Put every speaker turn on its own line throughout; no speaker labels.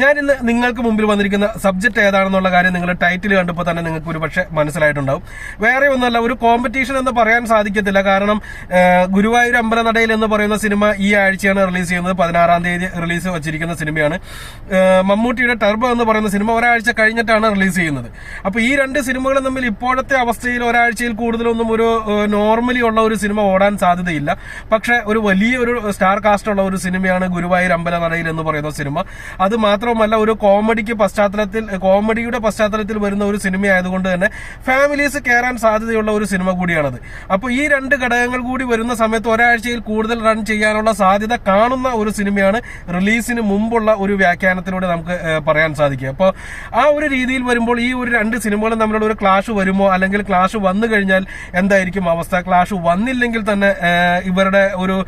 ഞാൻ ഇന്ന് നിങ്ങൾക്ക് മുമ്പിൽ വന്നിരിക്കുന്ന സബ്ജക്ട് ഏതാണെന്നുള്ള കാര്യം നിങ്ങൾ ടൈറ്റിൽ കണ്ടപ്പോൾ തന്നെ നിങ്ങൾക്ക് ഒരു പക്ഷേ മനസ്സിലായിട്ടുണ്ടാവും. വേറെ ഒന്നല്ല ഒരു കോമ്പറ്റീഷൻ എന്ന് പറയാൻ സാധിക്കത്തില്ല. കാരണം ഗുരുവായൂർ അമ്പലനടയിൽ എന്ന് പറയുന്ന സിനിമ ഈ ആഴ്ചയാണ് റിലീസ് ചെയ്യുന്നത്. പതിനാറാം തീയതി റിലീസ് വച്ചിരിക്കുന്ന സിനിമയാണ്. മമ്മൂട്ടിയുടെ ടർബോ എന്ന് പറയുന്ന സിനിമ ഒരാഴ്ച കഴിഞ്ഞിട്ടാണ് റിലീസ് ചെയ്യുന്നത്. അപ്പോൾ ഈ രണ്ട് സിനിമകളും തമ്മിൽ ഇപ്പോഴത്തെ അവസ്ഥയിൽ ഒരാഴ്ചയിൽ കൂടുതലൊന്നും ഒരു നോർമലി ഉള്ള ഒരു സിനിമ ഓടാൻ സാധ്യതയില്ല. പക്ഷേ ഒരു വലിയ ഒരു സ്റ്റാർ കാസ്റ്റ് ഉള്ള ഒരു സിനിമയാണ് ഗുരുവായൂർ അമ്പലനടയിൽ എന്ന് പറയുന്ന സിനിമ. അത് മാത്രമല്ല ഒരു കോമഡിക്ക് പശ്ചാത്തലത്തിൽ കോമഡിയുടെ പശ്ചാത്തലത്തിൽ വരുന്ന ഒരു സിനിമ ആയതുകൊണ്ട് തന്നെ ഫാമിലീസ് കയറാൻ സാധ്യതയുള്ള ഒരു സിനിമ കൂടിയാണത്. അപ്പോൾ ഈ രണ്ട് ഘടകങ്ങൾ കൂടി വരുന്ന സമയത്ത് ഒരാഴ്ചയിൽ കൂടുതൽ റൺ ചെയ്യാനുള്ള സാധ്യത കാണുന്ന ഒരു സിനിമയാണ് റിലീസിന് മുമ്പുള്ള ഒരു വ്യാഖ്യാനത്തിലൂടെ നമുക്ക് പറയാൻ സാധിക്കുക. അപ്പോൾ ആ ഒരു രീതിയിൽ വരുമ്പോൾ ഈ ഒരു രണ്ട് സിനിമകളും തമ്മിലുള്ള ഒരു ക്ലാഷ് വരുമോ? അല്ലെങ്കിൽ ക്ലാഷ് വന്നു കഴിഞ്ഞാൽ എന്തായിരിക്കും അവസ്ഥ? ക്ലാഷ് വന്നില്ലെങ്കിൽ തന്നെ ഇവരുടെ ഒരു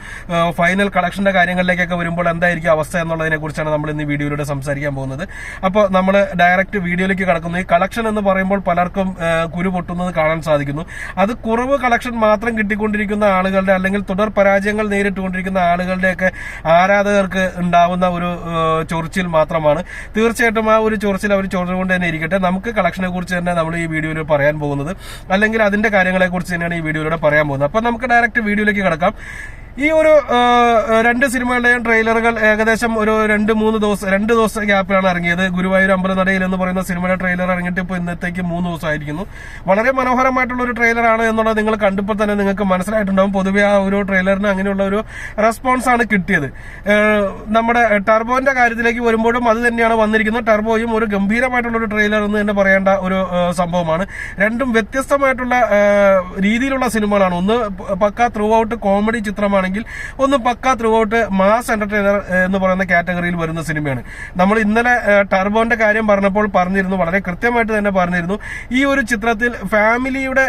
ഫൈനൽ കളക്ഷന്റെ കാര്യങ്ങളിലേക്കൊക്കെ വരുമ്പോൾ എന്തായിരിക്കും അവസ്ഥ എന്നുള്ളതിനെ കുറിച്ചാണ് നമ്മൾ ഇന്ന് വീഡിയോയിലൂടെ സംസാരിക്കാൻ പോകുന്നത്. അപ്പോൾ നമ്മൾ ഡയറക്റ്റ് വീഡിയോയിലേക്ക് കടക്കുന്നു. ഈ കളക്ഷൻ എന്ന് പറയുമ്പോൾ പലർക്കും കുരു പൊട്ടുന്നത് കാണാൻ സാധിക്കുന്നു. അത് കുറവ് കളക്ഷൻ മാത്രം കിട്ടിക്കൊണ്ടിരിക്കുന്ന ആളുകളുടെ അല്ലെങ്കിൽ തുടർ പരാജയങ്ങൾ നേരിട്ടുകൊണ്ടിരിക്കുന്ന ആളുകളുടെയൊക്കെ ആരാധകർക്ക് ഉണ്ടാവുന്ന ഒരു ചൊറിച്ചിൽ മാത്രമാണ്. തീർച്ചയായിട്ടും ആ ഒരു ചൊറിച്ചിൽ അവർ ചൊറിഞ്ഞുകൊണ്ട് തന്നെ ഇരിക്കട്ടെ. നമുക്ക് കളക്ഷനെ കുറിച്ച് തന്നെ നമ്മൾ ഈ വീഡിയോയിൽ പറയാൻ പോകുന്നത്. അല്ലെങ്കിൽ അതിന്റെ കാര്യങ്ങളെ കുറിച്ച് തന്നെയാണ് ഈ വീഡിയോയിലൂടെ പറയാൻ പോകുന്നത്. അപ്പൊ നമുക്ക് ഡയറക്റ്റ് വീഡിയോയിലേക്ക് കിടക്കാം. ഈ ഒരു രണ്ട് സിനിമകളുടെയും ട്രെയിലറുകൾ ഏകദേശം ഒരു രണ്ട് മൂന്ന് ദിവസം രണ്ട് ദിവസത്തെ ഗ്യാപ്പിലാണ് ഇറങ്ങിയത്. ഗുരുവായൂർ അമ്പലനടയിൽ എന്ന് പറയുന്ന സിനിമയുടെ ട്രെയിലർ ഇറങ്ങിയിട്ട് ഇപ്പോൾ ഇന്നത്തേക്ക് മൂന്ന് ദിവസമായിരിക്കുന്നു. വളരെ മനോഹരമായിട്ടുള്ള ഒരു ട്രെയിലറാണ് എന്നുള്ളത് നിങ്ങൾ കണ്ടപ്പോൾ തന്നെ നിങ്ങൾക്ക് മനസ്സിലായിട്ടുണ്ടാവും. പൊതുവെ ആ ഒരു ട്രെയിലറിന് അങ്ങനെയുള്ള ഒരു റെസ്പോൺസ് ആണ് കിട്ടിയത്. നമ്മുടെ ടർബോന്റെ കാര്യത്തിലേക്ക് വരുമ്പോഴും അത് തന്നെയാണ് വന്നിരിക്കുന്നത്. ടർബോയും ഒരു ഗംഭീരമായിട്ടുള്ള ഒരു ട്രെയിലർ എന്ന് തന്നെ പറയേണ്ട ഒരു സംഭവമാണ്. രണ്ടും വ്യത്യസ്തമായിട്ടുള്ള രീതിയിലുള്ള സിനിമകളാണ്. ഒന്ന് പക്ക ത്രൂ ഔട്ട് കോമഡി ചിത്രമാണെങ്കിൽ ഒന്ന് പക്ക ത്രൂ ഔട്ട് മാസ് എന്റർടൈനർ എന്ന് പറയുന്ന കാറ്റഗറിയിൽ വരുന്ന സിനിമയാണ്. നമ്മൾ ഇന്നലെ ടർബോന്റെ കാര്യം പറഞ്ഞപ്പോൾ പറഞ്ഞിരുന്നു വളരെ കൃത്യമായിട്ട് തന്നെ പറഞ്ഞിരുന്നു. ഈ ഒരു ചിത്രത്തിൽ ഫാമിലിയുടെ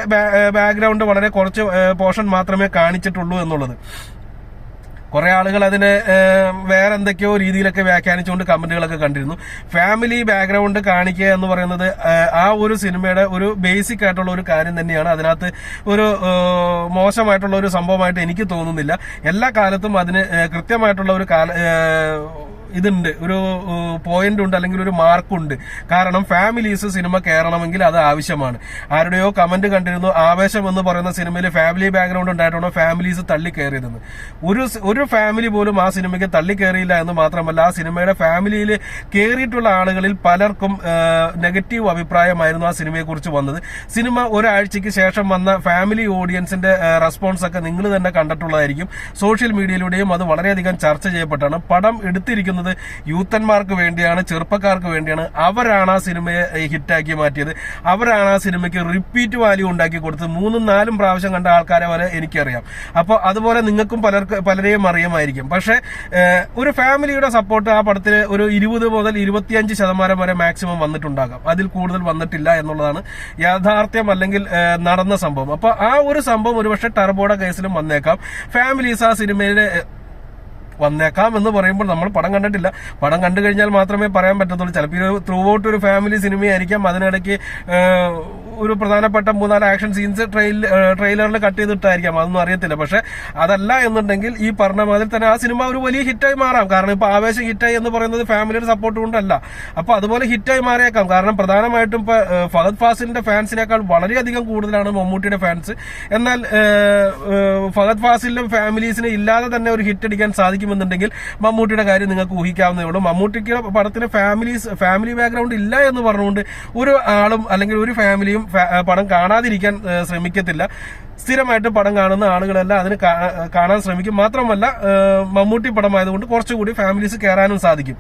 ബാക്ക്ഗ്രൗണ്ട് വളരെ കുറച്ച് പോർഷൻ മാത്രമേ കാണിച്ചിട്ടുള്ളൂ എന്നുള്ളത്. കുറെ ആളുകൾ അതിനെ വേറെ എന്തൊക്കെയോ രീതിയിലൊക്കെ വ്യാഖ്യാനിച്ചുകൊണ്ട് കമന്റുകളൊക്കെ കണ്ടിരുന്നു. ഫാമിലി ബാക്ക്ഗ്രൗണ്ട് കാണിക്കുക എന്ന് പറയുന്നത് ആ ഒരു സിനിമയുടെ ഒരു ബേസിക് ആയിട്ടുള്ള ഒരു കാര്യം തന്നെയാണ്. അതിനകത്ത് ഒരു മോശമായിട്ടുള്ള ഒരു സംഭവമായിട്ട് എനിക്ക് തോന്നുന്നില്ല. എല്ലാ കാലത്തും അതിന് കൃത്യമായിട്ടുള്ള ഒരു കാല ഇതുണ്ട്. ഒരു പോയിന്റ് ഉണ്ട് അല്ലെങ്കിൽ ഒരു മാർക്കുണ്ട്. കാരണം ഫാമിലീസ് സിനിമ കയറണമെങ്കിൽ അത് ആവശ്യമാണ്. ആരുടെയോ കമന്റ് കണ്ടിരുന്നു ആവേശം എന്ന് പറയുന്ന സിനിമയിൽ ഫാമിലി ബാക്ക്ഗ്രൗണ്ട് ഉണ്ടായിട്ടുള്ള ഫാമിലീസ് തള്ളി കയറിയതെന്ന് ഒരു ഒരു ഫാമിലി പോലും ആ സിനിമയ്ക്ക് തള്ളി കയറിയില്ല എന്ന് മാത്രമല്ല ആ സിനിമയുടെ ഫാമിലിയിൽ കയറിയിട്ടുള്ള ആളുകളിൽ പലർക്കും നെഗറ്റീവ് അഭിപ്രായമായിരുന്നു ആ സിനിമയെക്കുറിച്ച് വന്നത്. സിനിമ ഒരാഴ്ചയ്ക്ക് ശേഷം വന്ന ഫാമിലി ഓഡിയൻസിന്റെ റെസ്പോൺസ് ഒക്കെ നിങ്ങൾ തന്നെ കണ്ടിട്ടുള്ളതായിരിക്കും. സോഷ്യൽ മീഡിയയിലൂടെയും അത് വളരെയധികം ചർച്ച ചെയ്യപ്പെട്ടാണ്. പടം എടുത്തിരിക്കുന്നത് യൂത്തന്മാർക്ക് വേണ്ടിയാണ് ചെറുപ്പക്കാർക്ക് വേണ്ടിയാണ് അവരാണ് ആ സിനിമയെ ഹിറ്റാക്കി മാറ്റിയത്. അവരാണ് ആ സിനിമയ്ക്ക് റിപ്പീറ്റ് വാല്യൂ ഉണ്ടാക്കി കൊടുത്തത്. മൂന്നും നാലും പ്രാവശ്യം കണ്ട ആൾക്കാരെ വരെ എനിക്കറിയാം. അപ്പോൾ അതുപോലെ നിങ്ങൾക്കും പലർക്ക് പലരെയും അറിയുമായിരിക്കും. പക്ഷേ ഒരു ഫാമിലിയുടെ സപ്പോർട്ട് ആ പടത്തിൽ ഒരു ഇരുപത് മുതൽ ഇരുപത്തിയഞ്ച് ശതമാനം വരെ മാക്സിമം വന്നിട്ടുണ്ടാകാം. അതിൽ കൂടുതൽ വന്നിട്ടില്ല എന്നുള്ളതാണ് യാഥാർത്ഥ്യം അല്ലെങ്കിൽ നടന്ന സംഭവം. അപ്പോൾ ആ ഒരു സംഭവം ഒരുപക്ഷെ ടർബോയുടെ കേസിലും വന്നേക്കാം. ഫാമിലീസ് ആ സിനിമയിലെ വന്നേക്കാം എന്ന് പറയുമ്പോൾ നമ്മൾ പടം കണ്ടിട്ടില്ല. പടം കണ്ടു കഴിഞ്ഞാൽ മാത്രമേ പറയാൻ പറ്റത്തുള്ളൂ. ചിലപ്പോൾ ത്രൂ ഔട്ട് ഒരു ഫാമിലി സിനിമയായിരിക്കാം. അതിനിടയ്ക്ക് ഒരു പ്രധാനപ്പെട്ട മൂന്നാൽ ആക്ഷൻ സീൻസ് ട്രെയിലറിൽ കട്ട് ചെയ്തിട്ടായിരിക്കാം. അതൊന്നും അറിയത്തില്ല. പക്ഷെ അതല്ല എന്നുണ്ടെങ്കിൽ ഈ പറഞ്ഞ മാതിരി തന്നെ ആ സിനിമ ഒരു വലിയ ഹിറ്റായി മാറാം. കാരണം ഇപ്പൊ ആവേശം ഹിറ്റായി എന്ന് പറയുന്നത് ഫാമിലിയുടെ സപ്പോർട്ട് കൊണ്ടല്ല. അപ്പൊ അതുപോലെ ഹിറ്റായി മാറിയേക്കാം. കാരണം പ്രധാനമായിട്ടും ഇപ്പൊ ഫഹദ് ഫാസിലിന്റെ ഫാൻസിനേക്കാൾ വളരെയധികം കൂടുതലാണ് മമ്മൂട്ടിയുടെ ഫാൻസ് എന്നാൽ ഫഹദ് ഫാസിലും ഫാമിലീസിന് ഇല്ലാതെ തന്നെ ഒരു ഹിറ്റ് അടിക്കാൻ സാധിക്കുമെന്നുണ്ടെങ്കിൽ മമ്മൂട്ടിയുടെ കാര്യം നിങ്ങൾക്ക് ഊഹിക്കാവുന്നേ ഉള്ളൂ. മമ്മൂട്ടിക്ക് പടത്തിന് ഫാമിലീസ് ഫാമിലി ബാക്ക്ഗ്രൗണ്ട് ഇല്ല എന്ന് പറഞ്ഞുകൊണ്ട് ഒരു ആളും അല്ലെങ്കിൽ ഒരു ഫാമിലിയും പടം കാണാതിരിക്കാൻ ശ്രമിക്കത്തില്ല. സ്ഥിരമായിട്ട് പടം കാണുന്ന ആളുകളെല്ലാം അതിന് കാണാൻ ശ്രമിക്കും. മാത്രമല്ല മമ്മൂട്ടി പടമായതുകൊണ്ട് കുറച്ചുകൂടി ഫാമിലീസ് കയറാനും സാധിക്കും.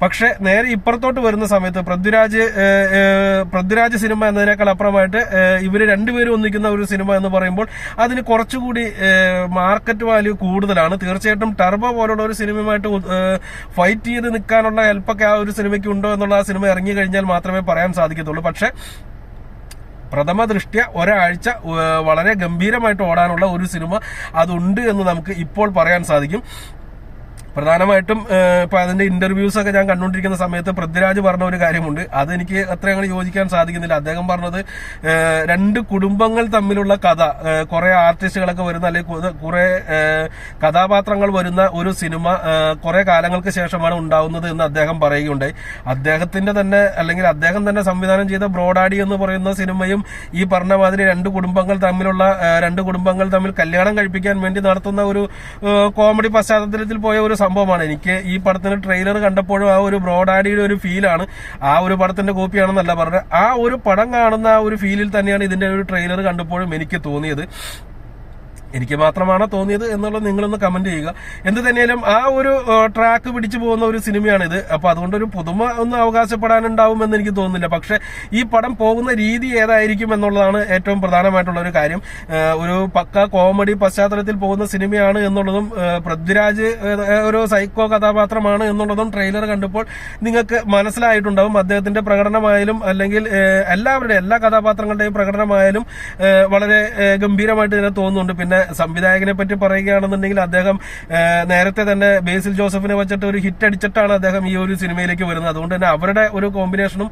പക്ഷെ നേരെ ഇപ്പുറത്തോട്ട് വരുന്ന സമയത്ത് പൃഥ്വിരാജ് പൃഥ്വിരാജ് സിനിമ എന്നതിനേക്കാൾ അപ്പുറമായിട്ട് ഇവർ രണ്ടുപേരും ഒന്നിക്കുന്ന ഒരു സിനിമ എന്ന് പറയുമ്പോൾ അതിന് കുറച്ചുകൂടി മാർക്കറ്റ് വാല്യൂ കൂടുതലാണ്. തീർച്ചയായിട്ടും ടർബോ പോലുള്ള ഒരു സിനിമയുമായിട്ട് ഫൈറ്റ് ചെയ്ത് നിൽക്കാനുള്ള ഹെൽപ്പൊക്കെ ആ ഒരു സിനിമയ്ക്ക് ഉണ്ടോ എന്നുള്ള ആ സിനിമ ഇറങ്ങി കഴിഞ്ഞാൽ മാത്രമേ പറയാൻ സാധിക്കത്തുള്ളൂ. പക്ഷെ പ്രഥമ ദൃഷ്ട്യ ഒരാഴ്ച വളരെ ഗംഭീരമായിട്ട് ഓടാനുള്ള ഒരു സിനിമ അതുണ്ട് എന്ന് നമുക്ക് ഇപ്പോൾ പറയാൻ സാധിക്കും. പ്രധാനമായിട്ടും ഇപ്പൊ അതിന്റെ ഇന്റർവ്യൂസ് ഒക്കെ ഞാൻ കണ്ടുകൊണ്ടിരിക്കുന്ന സമയത്ത് പൃഥ്വിരാജ് പറഞ്ഞ ഒരു കാര്യമുണ്ട്. അതെനിക്ക് അത്ര അങ്ങനെ യോജിക്കാൻ സാധിക്കുന്നില്ല. അദ്ദേഹം പറഞ്ഞത് രണ്ട് കുടുംബങ്ങൾ തമ്മിലുള്ള കഥ കുറെ ആർട്ടിസ്റ്റുകളൊക്കെ വരുന്ന അല്ലെങ്കിൽ കുറെ- കഥാപാത്രങ്ങൾ വരുന്ന ഒരു സിനിമ കുറെ കാലങ്ങൾക്ക് ശേഷമാണ് ഉണ്ടാവുന്നത് എന്ന് അദ്ദേഹം പറയുകയുണ്ടായി. അദ്ദേഹത്തിന്റെ തന്നെ അല്ലെങ്കിൽ അദ്ദേഹം തന്നെ സംവിധാനം ചെയ്ത ബ്രോഡാഡി എന്ന് പറയുന്ന സിനിമയും ഈ പറഞ്ഞ മാതിരി രണ്ട് കുടുംബങ്ങൾ തമ്മിലുള്ള രണ്ട് കുടുംബങ്ങൾ തമ്മിൽ കല്യാണം കഴിപ്പിക്കാൻ വേണ്ടി നടത്തുന്ന ഒരു കോമഡി പശ്ചാത്തലത്തിൽ പോയ ഒരു സംഭവമാണ്. എനിക്ക് ഈ പടത്തിന്റെ ട്രെയിലർ കണ്ടപ്പോഴും ആ ഒരു ബ്രോഡാഡിയുടെ ഒരു ഫീലാണ് ആ ഒരു പടത്തിന്റെ കോപ്പിയാണെന്നല്ല പറഞ്ഞത്. ആ ഒരു പടം കാണുന്ന ആ ഒരു ഫീലിൽ തന്നെയാണ് ഇതിന്റെ ഒരു ട്രെയിലർ കണ്ടപ്പോഴും എനിക്ക് തോന്നിയത്. എനിക്ക് മാത്രമാണോ തോന്നിയത് എന്നുള്ളത് നിങ്ങളൊന്ന് കമന്റ് ചെയ്യുക. എന്ത് തന്നെയാലും ആ ഒരു ട്രാക്ക് പിടിച്ചു പോകുന്ന ഒരു സിനിമയാണിത്. അപ്പൊ അതുകൊണ്ട് ഒരു പുതുമ ഒന്ന് അവകാശപ്പെടാനുണ്ടാവും എന്ന് എനിക്ക് തോന്നുന്നില്ല. പക്ഷെ ഈ പടം പോകുന്ന രീതി ഏതായിരിക്കും എന്നുള്ളതാണ് ഏറ്റവും പ്രധാനമായിട്ടുള്ള ഒരു കാര്യം. ഒരു പക്ക കോമഡി പശ്ചാത്തലത്തിൽ പോകുന്ന സിനിമയാണ് എന്നുള്ളതും പൃഥ്വിരാജ് ഒരു സൈക്കോ കഥാപാത്രമാണ് എന്നുള്ളതും ട്രെയിലർ കണ്ടപ്പോൾ നിങ്ങൾക്ക് മനസ്സിലായിട്ടുണ്ടാവും. അദ്ദേഹത്തിന്റെ പ്രകടനമായാലും അല്ലെങ്കിൽ എല്ലാവരുടെയും എല്ലാ കഥാപാത്രങ്ങളുടെയും പ്രകടനമായാലും വളരെ ഗംഭീരമായിട്ട് ഇതിനെ തോന്നുന്നുണ്ട്. പിന്നെ സംവിധായകനെ പറ്റി പറയുകയാണെന്നുണ്ടെങ്കിൽ അദ്ദേഹം നേരത്തെ തന്നെ ബേസിൽ ജോസഫിനെ വെച്ചിട്ട് ഒരു ഹിറ്റ് അടിച്ചിട്ടാണ് അദ്ദേഹം ഈ ഒരു സിനിമയിലേക്ക് വരുന്നത്. അതുകൊണ്ട് തന്നെ അവരുടെ ഒരു കോമ്പിനേഷനും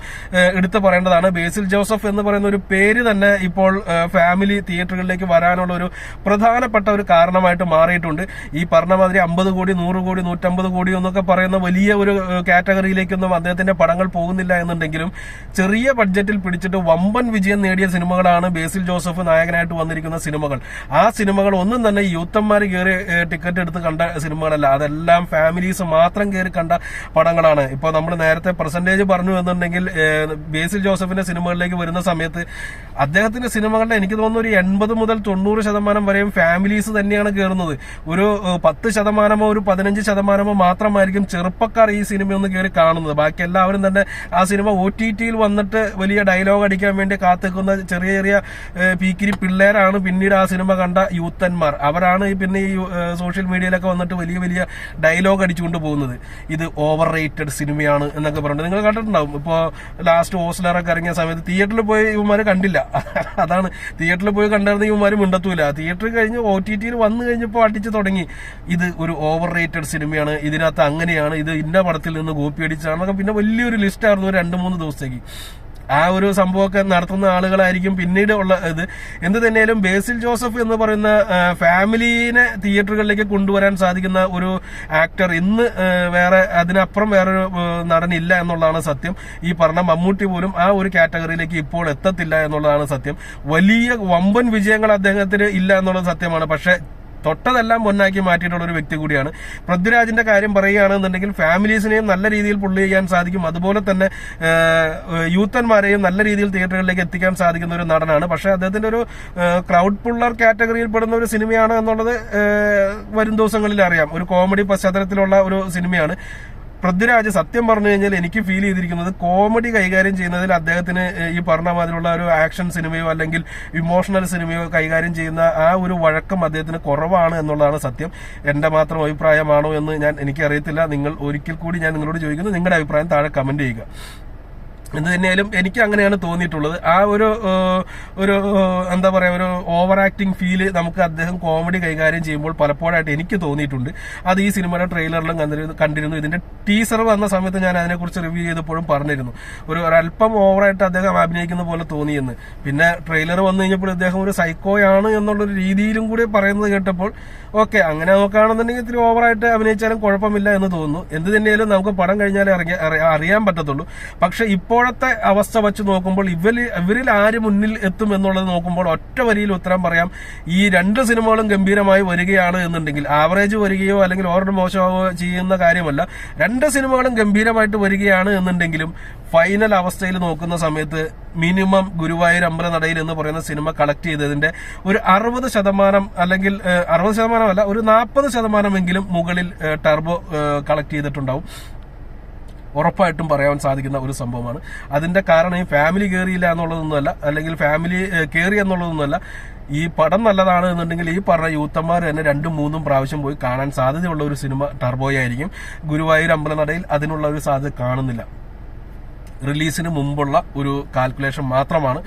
എടുത്തു പറയേണ്ടതാണ്. ബേസിൽ ജോസഫ് എന്ന് പറയുന്ന ഒരു പേര് തന്നെ ഇപ്പോൾ ഫാമിലി തിയേറ്ററുകളിലേക്ക് വരാനുള്ള ഒരു പ്രധാനപ്പെട്ട ഒരു കാരണമായിട്ട് മാറിയിട്ടുണ്ട്. ഈ പറഞ്ഞ മാതിരി അമ്പത് കോടി നൂറ് കോടി നൂറ്റമ്പത് കോടി എന്നൊക്കെ പറയുന്ന വലിയ ഒരു കാറ്റഗറിയിലേക്കൊന്നും അദ്ദേഹത്തിന്റെ പടങ്ങൾ പോകുന്നില്ല എന്നുണ്ടെങ്കിലും ചെറിയ ബഡ്ജറ്റിൽ പിടിച്ചിട്ട് വമ്പൻ വിജയം നേടിയ സിനിമകളാണ് ബേസിൽ ജോസഫ് നായകനായിട്ട് വന്നിരിക്കുന്ന സിനിമകൾ. ആ സിനിമകൾ. ഒന്നും തന്നെ യൂത്തന്മാർ കയറി ടിക്കറ്റ് എടുത്ത് കണ്ട സിനിമകളല്ല. അതെല്ലാം ഫാമിലീസ് മാത്രം കയറി കണ്ട പടങ്ങളാണ്. ഇപ്പോൾ നമ്മൾ നേരത്തെ പെർസെന്റേജ് പറഞ്ഞു എന്നുണ്ടെങ്കിൽ ബേസിൽ ജോസഫിന്റെ സിനിമകളിലേക്ക് വരുന്ന സമയത്ത് അദ്ദേഹത്തിന്റെ സിനിമകളുടെ എനിക്ക് തോന്നുന്നു ഒരു എൺപത് മുതൽ തൊണ്ണൂറ് ശതമാനം വരെയും ഫാമിലീസ് തന്നെയാണ് കയറുന്നത് ഒരു പത്ത് ശതമാനമോ ഒരു പതിനഞ്ച് ശതമാനമോ മാത്രമായിരിക്കും ചെറുപ്പക്കാർ ഈ സിനിമയൊന്ന് കയറി കാണുന്നത്. ബാക്കി എല്ലാവരും തന്നെ ആ സിനിമ ഒ ടി ടിയിൽ വന്നിട്ട് വലിയ ഡയലോഗ് അടിക്കാൻ വേണ്ടി കാത്തിക്കുന്ന ചെറിയ ചെറിയ പീക്കിരി പിള്ളേരാണ് പിന്നീട് ആ സിനിമ കണ്ട യൂത്തന്മാർ. അവരാണ് പിന്നെ ഈ സോഷ്യൽ മീഡിയയിലൊക്കെ വന്നിട്ട് വലിയ വലിയ ഡയലോഗ് അടിച്ചുകൊണ്ട് പോകുന്നത്. ഇത് ഓവർ റേറ്റഡ് സിനിമയാണ് എന്നൊക്കെ പറഞ്ഞിട്ട്. നിങ്ങൾ കണ്ടിട്ടുണ്ടാവും. ഇപ്പോൾ ലാസ്റ്റ് ഓസ്ലറൊക്കെ ഇറങ്ങിയ സമയത്ത് തിയേറ്ററിൽ പോയി ഇവന്മാർ കണ്ടില്ല. അതാണ്. തിയേറ്ററിൽ പോയി കണ്ടിരുന്ന ഇവന്മാർ മിണ്ടത്തൂല. തിയേറ്ററിൽ കഴിഞ്ഞ് ഒ ടി ടിയിൽ വന്നു കഴിഞ്ഞപ്പോൾ അടിച്ചു തുടങ്ങി. ഇത് ഒരു ഓവർ റേറ്റഡ് സിനിമയാണ്. ഇതിനകത്ത് അങ്ങനെയാണ്. ഇത് ഇന്ന പടത്തിൽ നിന്ന് കോപ്പി അടിച്ചാണെന്നൊക്കെ പിന്നെ വലിയൊരു ലിസ്റ്റായിരുന്നു രണ്ട് മൂന്ന് ദിവസത്തേക്ക്. ആ ഒരു സംഭവമൊക്കെ നടത്തുന്ന ആളുകളായിരിക്കും പിന്നീട് ഉള്ള ഇത്. എന്ത് തന്നെയാലും ബേസിൽ ജോസഫ് എന്ന് പറയുന്ന ഫാമിലീനെ തിയേറ്ററുകളിലേക്ക് കൊണ്ടുവരാൻ സാധിക്കുന്ന ഒരു ആക്ടർ ഇന്ന് വേറെ അതിനപ്പുറം വേറൊരു നടനില്ല എന്നുള്ളതാണ് സത്യം. ഈ പറഞ്ഞ മമ്മൂട്ടി പോലും ആ ഒരു കാറ്റഗറിയിലേക്ക് ഇപ്പോൾ എത്തത്തില്ല എന്നുള്ളതാണ് സത്യം. വലിയ വമ്പൻ വിജയങ്ങൾ അദ്ദേഹത്തിന് ഇല്ല എന്നുള്ളത് സത്യമാണ്. പക്ഷെ തൊട്ടതെല്ലാം പൊന്നാക്കി മാറ്റിയിട്ടുള്ള ഒരു വ്യക്തി കൂടിയാണ്. പൃഥ്വിരാജിന്റെ കാര്യം പറയുകയാണെന്നുണ്ടെങ്കിൽ ഫാമിലീസിനെയും നല്ല രീതിയിൽ പുള്ളി ചെയ്യാൻ സാധിക്കും. അതുപോലെ തന്നെ യൂത്തന്മാരെയും നല്ല രീതിയിൽ തിയേറ്ററുകളിലേക്ക് എത്തിക്കാൻ സാധിക്കുന്ന ഒരു നടനാണ്. പക്ഷെ അദ്ദേഹത്തിന്റെ ഒരു ക്രൗഡ് പുള്ളർ കാറ്റഗറിയിൽ പെടുന്ന ഒരു സിനിമയാണ് എന്നുള്ളത് വരും ദിവസങ്ങളിൽ അറിയാം. ഒരു കോമഡി പശ്ചാത്തലത്തിലുള്ള ഒരു സിനിമയാണ്. പൃഥ്വിരാജ് സത്യം പറഞ്ഞു കഴിഞ്ഞാൽ എനിക്ക് ഫീൽ ചെയ്തിരിക്കുന്നത് കോമഡി കൈകാര്യം ചെയ്യുന്നതിൽ അദ്ദേഹത്തിന് ഈ പറഞ്ഞ മാതിരിയുള്ള ഒരു ആക്ഷൻ സിനിമയോ അല്ലെങ്കിൽ ഇമോഷണൽ സിനിമയോ കൈകാര്യം ചെയ്യുന്ന ആ ഒരു വഴക്കം അദ്ദേഹത്തിന് കുറവാണ് എന്നുള്ളതാണ് സത്യം. എന്റെ മാത്രം അഭിപ്രായമാണോ എന്ന് ഞാൻ എനിക്കറിയത്തില്ല. നിങ്ങൾ ഒരിക്കൽ കൂടി ഞാൻ നിങ്ങളോട് ചോദിക്കുന്നു. നിങ്ങളുടെ അഭിപ്രായം താഴെ കമന്റ് ചെയ്യുക. എന്ത് തന്നെയാലും എനിക്ക് അങ്ങനെയാണ് തോന്നിയിട്ടുള്ളത്. ആ ഒരു ഒരു എന്താ പറയുക ഒരു ഓവർ ആക്ടിങ് ഫീൽ നമുക്ക് അദ്ദേഹം കോമഡി കൈകാര്യം ചെയ്യുമ്പോൾ പലപ്പോഴായിട്ട് എനിക്ക് തോന്നിയിട്ടുണ്ട്. അത് ഈ സിനിമയുടെ ട്രെയിലറിലും കണ്ടിരുന്നു കണ്ടിരുന്നു. ഇതിന്റെ ടീസർ വന്ന സമയത്ത് ഞാൻ അതിനെക്കുറിച്ച് റിവ്യൂ ചെയ്തപ്പോഴും പറഞ്ഞിരുന്നു. ഒരു ഒരല്പം ഓവറായിട്ട് അദ്ദേഹം അഭിനയിക്കുന്ന പോലെ തോന്നിയെന്ന്. പിന്നെ ട്രെയിലർ വന്നു കഴിഞ്ഞപ്പോൾ അദ്ദേഹം ഒരു സൈക്കോയാണ് എന്നുള്ളൊരു രീതിയിലും കൂടി പറയുന്നത് കേട്ടപ്പോൾ ഓക്കെ അങ്ങനെ നോക്കുകയാണെന്നുണ്ടെങ്കിൽ ഇത്തിരി ഓവറായിട്ട് അഭിനയിച്ചാലും കുഴപ്പമില്ല എന്ന് തോന്നുന്നു. എന്ത് തന്നെയാലും നമുക്ക് പടം കഴിഞ്ഞാലേ അറിയ- അറിയ- അറിയാൻ പറ്റത്തുള്ളൂ. പക്ഷെ ഇപ്പോഴത്തെ അവസ്ഥ വെച്ച് നോക്കുമ്പോൾ ഇവരിൽ ഇവരിൽ ആര് മുന്നിൽ എത്തും എന്നുള്ളത് നോക്കുമ്പോൾ ഒറ്റ വരിയിൽ ഉത്തരം പറയാം. ഈ രണ്ട് സിനിമകളും ഗംഭീരമായി വരികയാണ് എന്നുണ്ടെങ്കിൽ ആവറേജ് വരികയോ അല്ലെങ്കിൽ ഓരോ മോശമാവോ ചെയ്യുന്ന കാര്യമല്ല. രണ്ട് സിനിമകളും ഗംഭീരമായിട്ട് വരികയാണ് എന്നുണ്ടെങ്കിലും ഫൈനൽ അവസ്ഥയിൽ നോക്കുന്ന സമയത്ത് മിനിമം ഗുരുവായൂർ അമ്പലനടയിൽ എന്ന് പറയുന്ന സിനിമ കളക്ട് ചെയ്തതിന്റെ ഒരു അറുപത് ശതമാനം അല്ലെങ്കിൽ അറുപത് ശതമാനമല്ല ഒരു നാൽപ്പത് ശതമാനമെങ്കിലും മുകളിൽ ടർബോ കളക്ട് ചെയ്തിട്ടുണ്ടാവും. ഉറപ്പായിട്ടും പറയാൻ സാധിക്കുന്ന ഒരു സംഭവമാണ്. അതിന്റെ കാരണം ഈ ഫാമിലി കയറിയില്ല എന്നുള്ളതൊന്നുമല്ല അല്ലെങ്കിൽ ഫാമിലി കയറി എന്നുള്ളതൊന്നുമല്ല. ഈ പടം നല്ലതാണ് എന്നുണ്ടെങ്കിൽ ഈ പറഞ്ഞ യൂത്തന്മാർ തന്നെ രണ്ടും മൂന്നും പ്രാവശ്യം പോയി കാണാൻ സാധ്യതയുള്ള ഒരു സിനിമ ടർബോയായിരിക്കും. ഗുരുവായൂർ അമ്പലനടയിൽ അതിനുള്ള ഒരു സാധ്യത കാണുന്നില്ല. റിലീസിന് മുമ്പുള്ള ഒരു കാൽക്കുലേഷൻ മാത്രമാണ്.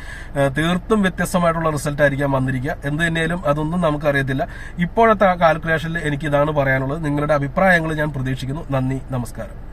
തീർത്തും വ്യത്യസ്തമായിട്ടുള്ള റിസൾട്ട് ആയിരിക്കാം വന്നിരിക്കുക. എന്ത് തന്നെയാലും അതൊന്നും നമുക്കറിയത്തില്ല. ഇപ്പോഴത്തെ കാൽക്കുലേഷനിൽ എനിക്ക് ഇതാണ് പറയാനുള്ളത്. നിങ്ങളുടെ അഭിപ്രായങ്ങൾ ഞാൻ പ്രതീക്ഷിക്കുന്നു. നന്ദി നമസ്കാരം.